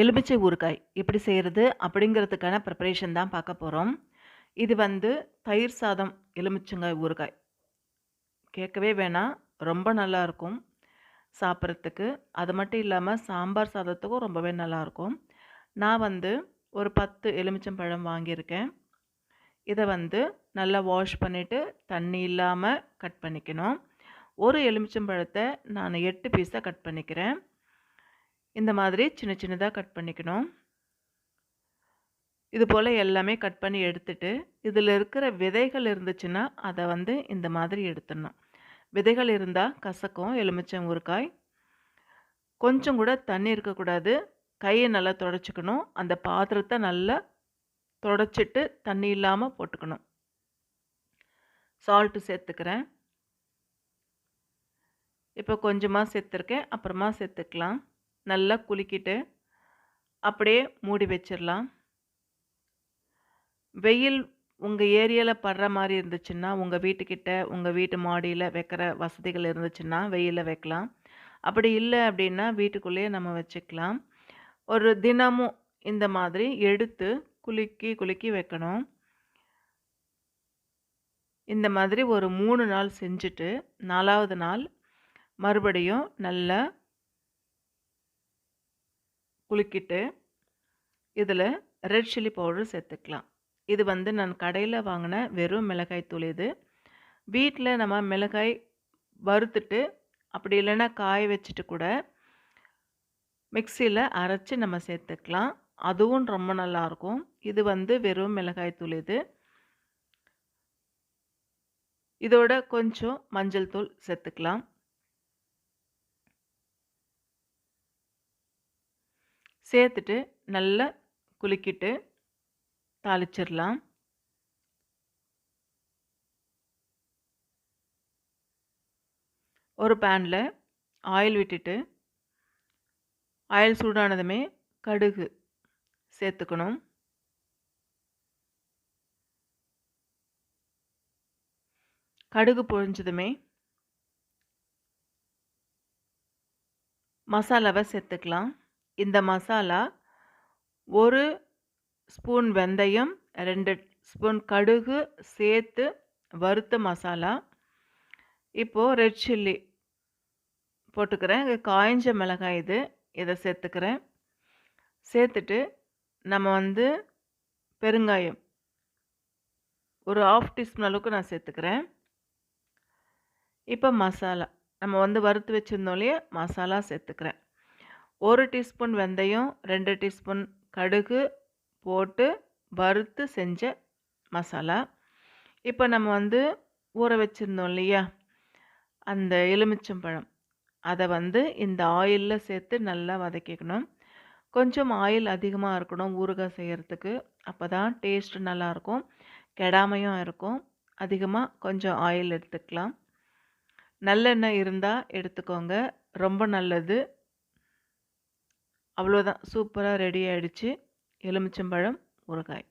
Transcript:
எலுமிச்சை ஊறுகாய். எப்படி செய்கிறது அப்படிங்கிறதுக்கான ப்ரிப்பரேஷன் தான் பார்க்க போகிறோம் இது வந்து தயிர் சாதம் எலுமிச்சங்காய் ஊறுகாய். கேட்கவே வேணாம். ரொம்ப நல்லாயிருக்கும் சாப்பிட்றதுக்கு. அது மட்டும் இல்லாமல் சாம்பார் சாதத்துக்கும் ரொம்பவே நல்லாயிருக்கும் நான் வந்து ஒரு பத்து எலுமிச்சம்பழம் வாங்கியிருக்கேன். இதை வந்து நல்லா வாஷ் பண்ணிவிட்டு தண்ணி இல்லாமல் கட் பண்ணிக்கணும். ஒரு எலுமிச்சம்பழத்தை நான் எட்டு பீஸாக கட் பண்ணிக்கிறேன். இந்த மாதிரி சின்ன சின்னதாக கட் பண்ணிக்கணும். இது போல் எல்லாமே கட் பண்ணி எடுத்துட்டு இதில் இருக்கிற விதைகள் இருந்துச்சுன்னா அதை வந்து இந்த மாதிரி எடுத்துடணும். விதைகள் இருந்தால் கசக்கும் எலுமிச்சம் ஊறுகாய் கொஞ்சம் கூட தண்ணி இருக்கக்கூடாது. கையை நல்லா தொடச்சிக்கணும். அந்த பாத்திரத்தை நல்லா தொடச்சிட்டு தண்ணி இல்லாமல் போட்டுக்கணும். சால்ட்டு சேர்த்துக்கிறேன். இப்போ கொஞ்சமாக சேர்த்துருக்கேன். அப்புறமா சேர்த்துக்கலாம். நல்லா குலுக்கிட்டு அப்படியே மூடி வச்சிடலாம் வெயில் உங்கள் ஏரியாவில் படுற மாதிரி இருந்துச்சுன்னா உங்கள் வீட்டுக்கிட்ட உங்கள் வீட்டு மாடியில் வைக்கிற வசதிகள் இருந்துச்சுன்னா வெயிலில் வைக்கலாம். அப்படி இல்லை அப்படின்னா வீட்டுக்குள்ளேயே நம்ம வச்சுக்கலாம். ஒரு தினமும் இந்த மாதிரி எடுத்து குலுக்கி குலுக்கி வைக்கணும். இந்த மாதிரி ஒரு மூணு நாள் செஞ்சுட்டு நாலாவது நாள் மறுபடியும் நல்லா குலுக்கிட்டு இதில் ரெட் சில்லி பவுடர் சேர்த்துக்கலாம். இது வந்து நான் கடையில் வாங்கின வெறும் மிளகாய் தூள் இது. வீட்டில் நம்ம மிளகாய் வறுத்துட்டு அப்படி இல்லைன்னா காய வச்சுட்டு கூட மிக்சியில் அரைச்சி நம்ம சேர்த்துக்கலாம். அதுவும் ரொம்ப நல்லாயிருக்கும். இது வந்து வெறும் மிளகாய் தூள் இது. இதோட கொஞ்சம் மஞ்சள் தூள் சேர்த்துக்கலாம். சேர்த்துட்டு நல்லா குலுக்கிட்டு தாளிச்சிடலாம். ஒரு பேனில் ஆயில் விட்டுட்டு ஆயில் சூடானதுமே கடுகு சேர்த்துக்கணும். கடுகு பொழிஞ்சதுமே மசாலாவை சேர்த்துக்கலாம். இந்த மசாலா ஒரு ஸ்பூன் வெந்தயம் ரெண்டு ஸ்பூன் கடுகு சேர்த்து வறுத்த மசாலா. இப்போது ரெட் சில்லி போட்டுக்கிறேன். காய்ஞ்ச மிளகாய் இது. இதை சேர்த்துக்கிறேன். சேர்த்துட்டு நம்ம வந்து பெருங்காயம் ஒரு ஆஃப் டீஸ்பூன் அளவுக்கு நான் சேர்த்துக்கிறேன். இப்போ மசாலா. நம்ம வந்து வறுத்து வச்சுருந்தோம் இல்லையா? மசாலா சேர்த்துக்கிறேன். ஒரு டீஸ்பூன் வெந்தயம் ரெண்டு டீஸ்பூன் கடுகு போட்டு வறுத்து செஞ்ச மசாலா. இப்போ நம்ம வந்து ஊற வச்சுருந்தோம் இல்லையா? அந்த எலுமிச்சம்பழம். அதை வந்து இந்த ஆயிலில் சேர்த்து நல்லா வதக்கிக்கணும். கொஞ்சம் ஆயில் அதிகமாக இருக்கணும் ஊறுகாய் செய்கிறதுக்கு அப்போ தான் டேஸ்ட் நல்லாயிருக்கும் கெடாமையும் இருக்கும். அதிகமாக கொஞ்சம் ஆயில் எடுத்துக்கலாம். நல்லெண்ணெய் இருந்தால் எடுத்துக்கோங்க. ரொம்ப நல்லது. அவ்வளோதான். சூப்பராக ரெடி ஆகிடுச்சு எலுமிச்சம்பழம் ஊறுகாய்